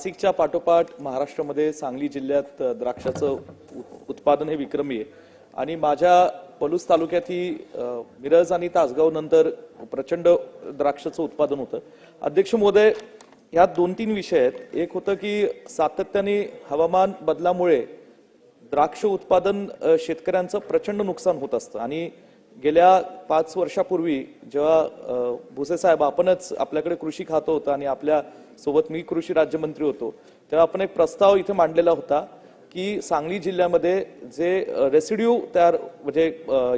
नाशिकच्या पाठोपाठ महाराष्ट्रामध्ये सांगली जिल्ह्यात द्राक्षाचं उत्पादन हे विक्रमी आहे. आणि माझ्या पलूस तालुक्यात ही मिरज आणि तासगाव नंतर प्रचंड द्राक्षाचं उत्पादन होतं. अध्यक्ष महोदय ह्या दोन तीन विषय आहेत. एक होतं की सातत्याने हवामान बदलामुळे द्राक्ष उत्पादन शेतकऱ्यांचं प्रचंड नुकसान होत असतं. आणि गेल्या पाच वर्षापूर्वी जेव्हा भुसे साहेब आपणच आपल्याकडे कृषी खातं होतं आणि आपल्यासोबत मी कृषी राज्यमंत्री होतो तेव्हा आपण एक प्रस्ताव इथे मांडलेला होता की सांगली जिल्ह्यामध्ये जे रेसिड्यू तयार म्हणजे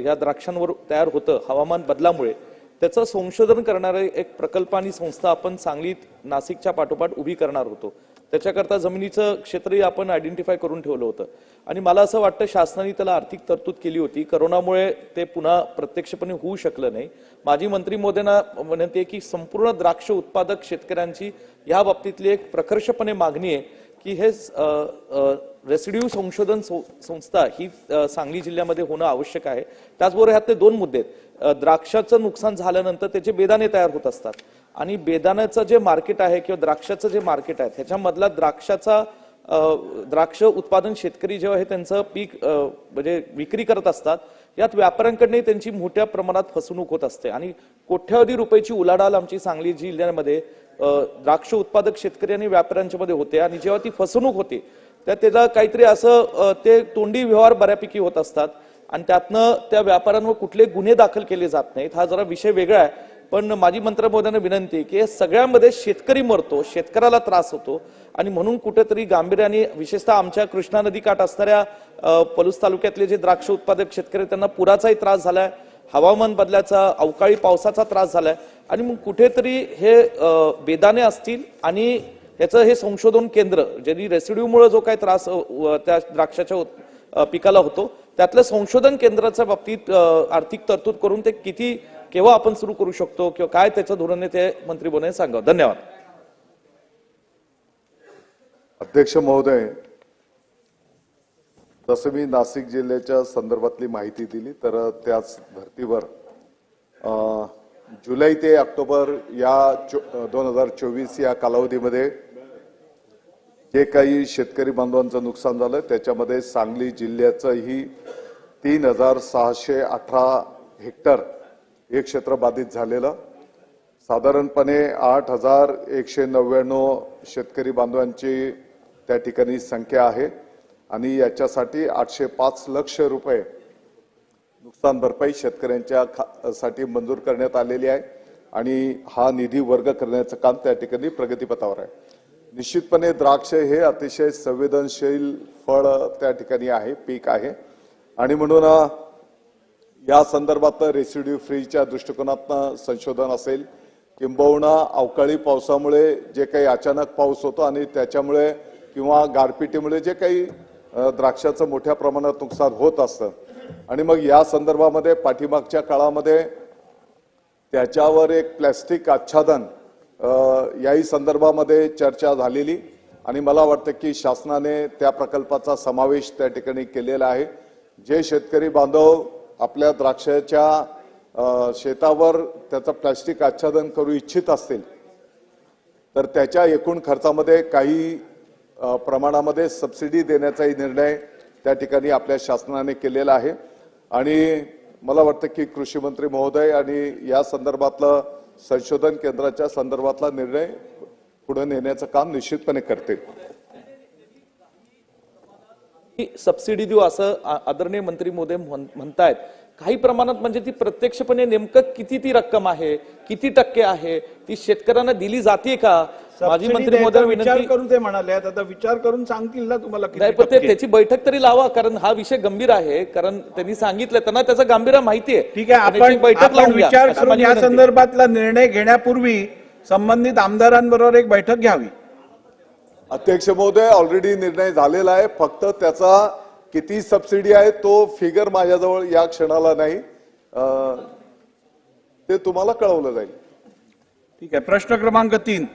या द्राक्षांवर तयार होतं हवामान बदलामुळे त्याचं संशोधन करणारे एक प्रकल्प आणि संस्था आपण सांगलीत नाशिकच्या पाठोपाठ उभी करणार होतो. त्याच्याकरता जमिनीचं क्षेत्रही आपण आयडेंटिफाय करून ठेवलं होतं. आणि मला असं वाटतं शासनाने त्याला आर्थिक तरतूद केली होती. करोनामुळे ते पुन्हा प्रत्यक्षपणे होऊ शकलं नाही. माजी मंत्री मोदींना विनंती आहे की संपूर्ण द्राक्ष उत्पादक शेतकऱ्यांची या बाबतीतली एक प्रकर्षपणे मागणी आहे की हे रेसिड्यू संशोधन सं- संस्था ही सांगली जिल्ह्यामध्ये होणं आवश्यक आहे. त्याचबरोबर ह्यातले दोन मुद्दे आहेत. द्राक्षाचं नुकसान झाल्यानंतर त्याचे बेदाणे तयार होत असतात. आणि बेदाण्याचं जे मार्केट आहे किंवा द्राक्षाचं जे मार्केट आहे ह्याच्यामधला द्राक्षाचा द्राक्ष उत्पादन शेतकरी जेव्हा हे त्यांचं पीक म्हणजे विक्री करत असतात यात व्यापाऱ्यांकडनंही त्यांची मोठ्या प्रमाणात फसवणूक होत असते. आणि कोट्यावधी रुपयाची उलाढाल आमची सांगली जिल्ह्यामध्ये द्राक्ष उत्पादक शेतकरी आणि व्यापाऱ्यांच्या मध्ये होते. आणि जेव्हा ती फसवणूक होते त्या त्याला काहीतरी असं ते तोंडी व्यवहार बऱ्यापैकी होत असतात. आणि त्यातनं त्या व्यापाऱ्यांवर कुठले गुन्हे दाखल केले जात नाहीत. हा जरा विषय वेगळा आहे. पण माझी मंत्रिमहोदयांना विनंती की सगळ्यामध्ये शेतकरी मरतो शेतकऱ्याला त्रास होतो आणि म्हणून कुठेतरी गांभीर्याने विशेषतः आमच्या कृष्णा नदी काठ असणाऱ्या पलूस तालुक्यातले जे द्राक्ष उत्पादक शेतकरी त्यांना पुराचाही त्रास झालाय. हवामान बदलाचा अवकाळी पावसाचा त्रास झालाय. आणि मग कुठेतरी हे बेदाने बेदाणे असतील आणि याचं हे संशोधन केंद्र ज्यांनी रेसिड्यूमुळे जो काही त्रास त्या द्राक्षाच्या पिकाला होतो त्यातलं संशोधन केंद्राच्या बाबतीत आर्थिक तरतूद करून ते किती केव्हा आपण सुरू करू शकतो किंवा काय त्याचं धोरण आहे ते मंत्री बोलणे सांगा धन्यवाद. अध्यक्ष महोदय जसं मी नाशिक जिल्ह्याच्या संदर्भातली माहिती दिली तर त्याच धर्तीवर जुलै ते ऑक्टोबर या दोन हजार चोवीस या कालावधीमध्ये जे काही शेतकरी बांधवांचं नुकसान झालं त्याच्यामध्ये सांगली जिल्ह्याचंही तीन हजार सहाशे अठरा हेक्टर हे क्षेत्र बाधित झालेलं. साधारणपणे आठ हजार एकशे नव्याण्णव शेतकरी बांधवांची त्या ठिकाणी संख्या आहे. आणि याच्यासाठी आठशे पाच लक्ष रुपये नुकसान भरपाई शेतकऱ्यांच्या खा- साठी मंजूर करण्यात आलेली आहे. आणि हा निधी वर्ग करण्याचं काम त्या ठिकाणी प्रगतीपथावर आहे. निश्चितपणे द्राक्ष हे अतिशय संवेदनशील फळ त्या ठिकाणी आहे पीक आहे. आणि म्हणून या संदर्भात रेसिड्यू फ्रीच्या दृष्टिकोनातनं संशोधन असेल किंबहुना अवकाळी पावसामुळे जे काही अचानक पाऊस होतो आणि त्याच्यामुळे किंवा गारपिटीमुळे जे काही द्राक्षाचं मोठ्या प्रमाणात नुकसान होत असतं. आणि मग या संदर्भामध्ये पाठीमागच्या काळामध्ये त्याच्यावर एक प्लॅस्टिक आच्छादन याही संदर्भामध्ये चर्चा झालेली आणि मला वाटतं की शासनाने त्या प्रकल्पाचा समावेश त्या ठिकाणी केलेला आहे. जे शेतकरी बांधव आपल्या द्राक्षाच्या शेतावर त्याचं प्लॅस्टिक आच्छादन करू इच्छित असतील तर त्याच्या एकूण खर्चामध्ये काही प्रमाणामध्ये सबसिडी देण्याचाही निर्णय त्या ठिकाणी आपल्या शासनाने केलेला आहे. आणि मला वाटतं की कृषी मंत्री महोदय आणि या संदर्भातलं संशोधन केंद्राच्या संदर्भातला निर्णय पुढे नेण्याचं काम निश्चितपणे करतील. सबसिडी देऊ असं आदरणीय मंत्री मोदी म्हण- म्हणतायत काही प्रमाणात म्हणजे ती प्रत्यक्षपणे नेमकं किती ती रक्कम आहे किती टक्के आहे ती शेतकऱ्यांना दिली जाते का सबसिडी मंत्री मोदी विचार विनंती करून ते म्हणाले. आता विचार करून सांगतील ना तुम्हाला किती नाही पण. त्याची बैठक तरी लावा कारण हा विषय गंभीर आहे कारण त्यांनी सांगितलं त्यांना त्याचं गांभीर्य माहिती आहे ठीक आहे आपण बैठक लावून. विचार करून या. संदर्भातला निर्णय घेण्यापूर्वी संबंधित आमदारांबरोबर एक बैठक घ्यावी अध्यक्ष महोदय ऑलरेडी निर्णय झालेला आहे. फक्त त्याचा किती सबसिडी आहे तो फिगर माझ्याजवळ या क्षणाला नाही. ते तुम्हाला कळवलं जाईल. ठीक आहे. प्रश्न क्रमांक तीन.